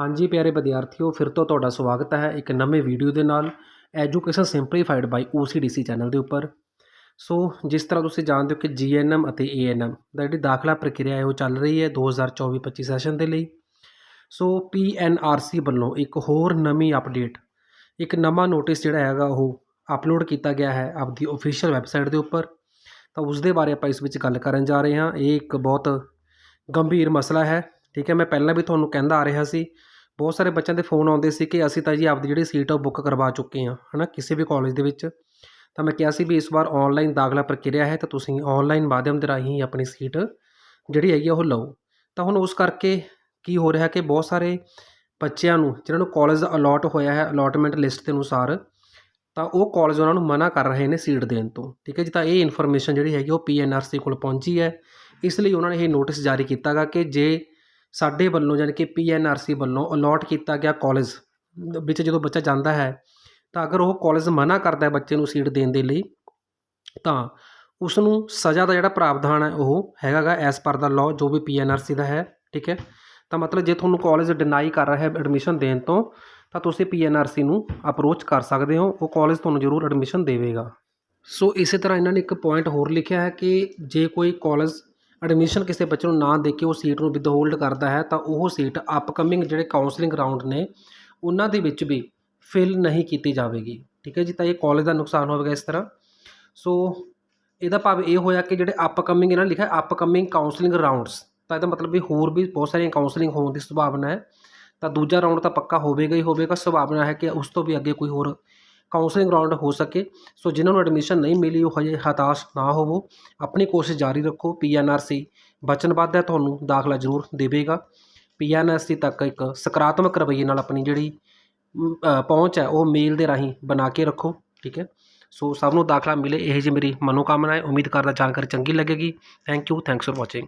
ਹਾਂਜੀ ਪਿਆਰੇ ਵਿਦਿਆਰਥੀਓ, ਫਿਰ ਤੋਂ ਤੁਹਾਡਾ ਸਵਾਗਤ ਹੈ ਇੱਕ ਨਵੇਂ ਵੀਡੀਓ ਦੇ ਨਾਲ education simplified by OCDC channel ਦੇ ਉੱਪਰ। ਸੋ ਜਿਸ ਤਰ੍ਹਾਂ ਤੁਸੀਂ ਜਾਣਦੇ ਹੋ ਕਿ GNM ਅਤੇ ANM ਦਾ ਜਿਹੜੀ ਦਾਖਲਾ ਪ੍ਰਕਿਰਿਆ ਹੈ, ਉਹ ਚੱਲ ਰਹੀ ਹੈ 2024-25 ਸੈਸ਼ਨ ਦੇ ਲਈ। ਸੋ PNRC ਵੱਲੋਂ ਇੱਕ ਹੋਰ ਨਵੀਂ ਅਪਡੇਟ ਇੱਕ ਨਵਾਂ ਨੋਟਿਸ ਜਿਹੜਾ ਹੈਗਾ, ਉਹ ਅਪਲੋਡ ਕੀਤਾ ਗਿਆ ਹੈ ਆਪਦੀ ਅਫੀਸ਼ੀਅਲ ਵੈਬਸਾਈਟ ਦੇ ਉੱਪਰ। ਤਾਂ ਉਸ ਦੇ ਬਾਰੇ ਆਪਾਂ ਇਸ ਵਿੱਚ ਗੱਲ ਕਰਨ ਜਾ ਰਹੇ ਹਾਂ। ਇਹ ਇੱਕ ਬਹੁਤ ਗੰਭੀਰ ਮਸਲਾ ਹੈ। ਠੀਕ ਹੈ, ਮੈਂ ਪਹਿਲਾਂ ਵੀ ਤੁਹਾਨੂੰ ਕਹਿੰਦਾ ਆ ਰਿਹਾ ਸੀ, ਬਹੁਤ ਸਾਰੇ ਬੱਚਿਆਂ ਦੇ ਫੋਨ ਆਉਂਦੇ ਸੀ ਕਿ ਅਸੀਂ ਤਾਂ ਜੀ ਆਪਦੀ ਜਿਹੜੀ ਸੀਟ ਉਹ ਬੁੱਕ ਕਰਵਾ ਚੁੱਕੇ ਹਾਂ ਹੈ ਨਾ ਕਿਸੇ ਵੀ ਕਾਲਜ ਦੇ ਵਿੱਚ। ਤਾਂ ਮੈਂ ਕਿਹਾ ਸੀ ਵੀ ਇਸ ਵਾਰ ਆਨਲਾਈਨ ਦਾਖਲਾ ਪ੍ਰਕਿਰਿਆ ਹੈ, ਤਾਂ ਤੁਸੀਂ ਆਨਲਾਈਨ ਮਾਧਿਅਮ ਦੇ ਰਾਹੀਂ ਆਪਣੀ ਸੀਟ ਜਿਹੜੀ ਹੈਗੀ ਆ ਉਹ ਲਓ। ਤਾਂ ਹੁਣ ਉਸ ਕਰਕੇ ਕੀ ਹੋ ਰਿਹਾ ਕਿ ਬਹੁਤ ਸਾਰੇ ਬੱਚਿਆਂ ਨੂੰ ਜਿਹਨਾਂ ਨੂੰ ਕਾਲਜ ਅਲਾਟ ਹੋਇਆ ਹੈ ਅਲਾਟਮੈਂਟ ਲਿਸਟ ਦੇ ਅਨੁਸਾਰ, ਤਾਂ ਉਹ ਕਾਲਜ ਉਹਨਾਂ ਨੂੰ ਮਨਾ ਕਰ ਰਹੇ ਨੇ ਸੀਟ ਦੇਣ ਤੋਂ। ਠੀਕ ਹੈ ਜੀ, ਤਾਂ ਇਹ ਇਨਫੋਰਮੇਸ਼ਨ ਜਿਹੜੀ ਹੈਗੀ ਉਹ ਪੀਐਨਆਰਸੀ ਕੋਲ ਪਹੁੰਚੀ ਹੈ। ਇਸ ਲਈ ਉਹਨਾਂ ਨੇ ਇਹ ਨੋਟਿਸ ਜਾਰੀ ਕੀਤਾਗਾ ਕਿ ਜੇ ਸਾਡੇ ਵੱਲੋਂ ਯਾਨੀ ਕਿ ਪੀਐਨਆਰਸੀ ਵੱਲੋਂ ਅਲੋਟ ਕੀਤਾ ਗਿਆ ਕਾਲਜ ਵਿੱਚ ਜਦੋਂ ਬੱਚਾ ਜਾਂਦਾ ਹੈ, ਤਾਂ ਅਗਰ ਉਹ ਕਾਲਜ ਮਨਾ ਕਰਦਾ ਬੱਚੇ ਨੂੰ ਸੀਟ ਦੇਣ ਦੇ ਲਈ, ਤਾਂ ਉਸ ਨੂੰ ਸਜ਼ਾ ਦਾ ਜਿਹੜਾ ਪ੍ਰਾਵਧਾਨ ਹੈ ਉਹ ਹੈਗਾਗਾ ਐਸ ਪਰ ਦਾ ਲਾਅ ਜੋ ਵੀ ਪੀਐਨਆਰਸੀ ਦਾ ਹੈ, ਠੀਕ ਹੈ? ਤਾਂ ਮਤਲਬ ਜੇ ਤੁਹਾਨੂੰ ਕਾਲਜ ਡਿਨਾਈ ਕਰ ਰਿਹਾ ਹੈ ਐਡਮਿਸ਼ਨ ਦੇਣ ਤੋਂ, ਤਾਂ ਤੁਸੀਂ ਪੀਐਨਆਰਸੀ ਨੂੰ ਅਪਰੋਚ ਕਰ ਸਕਦੇ ਹੋ, ਉਹ ਕਾਲਜ ਤੁਹਾਨੂੰ ਜ਼ਰੂਰ ਐਡਮਿਸ਼ਨ ਦੇਵੇਗਾ। ਸੋ ਇਸੇ ਤਰ੍ਹਾਂ ਇਹਨਾਂ ਨੇ ਇੱਕ ਪੁਆਇੰਟ ਹੋਰ ਲਿਖਿਆ ਹੈ ਕਿ ਜੇ ਕੋਈ ਕਾਲਜ ਐਡਮਿਸ਼ਨ ਕਿਸੇ ਬੱਚੇ ਨੂੰ ਨਾ ਦੇ ਕੇ ਉਹ ਸੀਟ ਨੂੰ ਵਿਦਹੋਲਡ ਕਰਦਾ ਹੈ, ਤਾਂ ਉਹ ਸੀਟ ਅਪਕਮਿੰਗ ਜਿਹੜੇ ਕਾਉਂਸਲਿੰਗ ਰਾਊਂਡ ਨੇ, ਉਹਨਾਂ ਦੇ ਵਿੱਚ ਵੀ ਫਿਲ ਨਹੀਂ ਕੀਤੀ ਜਾਵੇਗੀ। ਠੀਕ ਹੈ ਜੀ, ਤਾਂ ਇਹ ਕਾਲਜ ਦਾ ਨੁਕਸਾਨ ਹੋਵੇਗਾ ਇਸ ਤਰ੍ਹਾਂ। ਸੋ ਇਹਦਾ ਭਾਵ ਇਹ ਹੋਇਆ ਕਿ ਜਿਹੜੇ ਅਪਕਮਿੰਗ ਇਹਨਾਂ ਨੇ ਲਿਖਿਆ ਅਪਕਮਿੰਗ ਕਾਉਂਸਲਿੰਗ ਰਾਊਂਡਸ ਤਾਂ ਇਹਦਾ ਮਤਲਬ ਵੀ ਹੋਰ ਵੀ ਬਹੁਤ ਸਾਰੀਆਂ ਕਾਉਂਸਲਿੰਗ ਹੋਣ ਦੀ ਸੰਭਾਵਨਾ ਹੈ। ਤਾਂ ਦੂਜਾ ਰਾਊਂਡ ਤਾਂ ਪੱਕਾ ਹੋਵੇਗਾ ਹੀ ਹੋਵੇਗਾ। ਸੰਭਾਵਨਾ ਹੈ ਕਿ ਉਸ ਤੋਂ ਵੀ ਅੱਗੇ ਕੋਈ ਹੋਰ ਕਾਉਂਸਲਿੰਗ ਰਾਊਂਡ ਹੋ ਸਕੇ। ਸੋ ਜਿਨ੍ਹਾਂ ਨੂੰ ਐਡਮਿਸ਼ਨ ਨਹੀਂ ਮਿਲੀ, ਉਹ ਹਜੇ ਹਤਾਸ਼ ਨਾ ਹੋਵੋ। ਆਪਣੀ ਕੋਸ਼ਿਸ਼ ਜਾਰੀ ਰੱਖੋ। ਪੀਐਨਆਰਸੀ ਵਚਨਬੱਧ ਹੈ ਤੁਹਾਨੂੰ ਦਾਖਲਾ ਜ਼ਰੂਰ ਦੇਵੇਗਾ। ਪੀਐਨਆਰਸੀ ਤੱਕ ਇੱਕ ਸਕਾਰਾਤਮਕ ਰਵੱਈਏ ਨਾਲ ਆਪਣੀ ਜਿਹੜੀ ਪਹੁੰਚ ਹੈ, ਉਹ ਮੇਲ ਦੇ ਰਾਹੀਂ ਬਣਾ ਕੇ ਰੱਖੋ। ਠੀਕ ਹੈ? ਸੋ ਸਭ ਨੂੰ ਦਾਖਲਾ ਮਿਲੇ, ਇਹ ਜੀ ਮੇਰੀ ਮਨੋਕਾਮਨਾ ਹੈ। ਉਮੀਦ ਕਰਦਾ ਜਾਣਕਾਰੀ ਚੰਗੀ ਲੱਗੇਗੀ। Thank you thanks for watching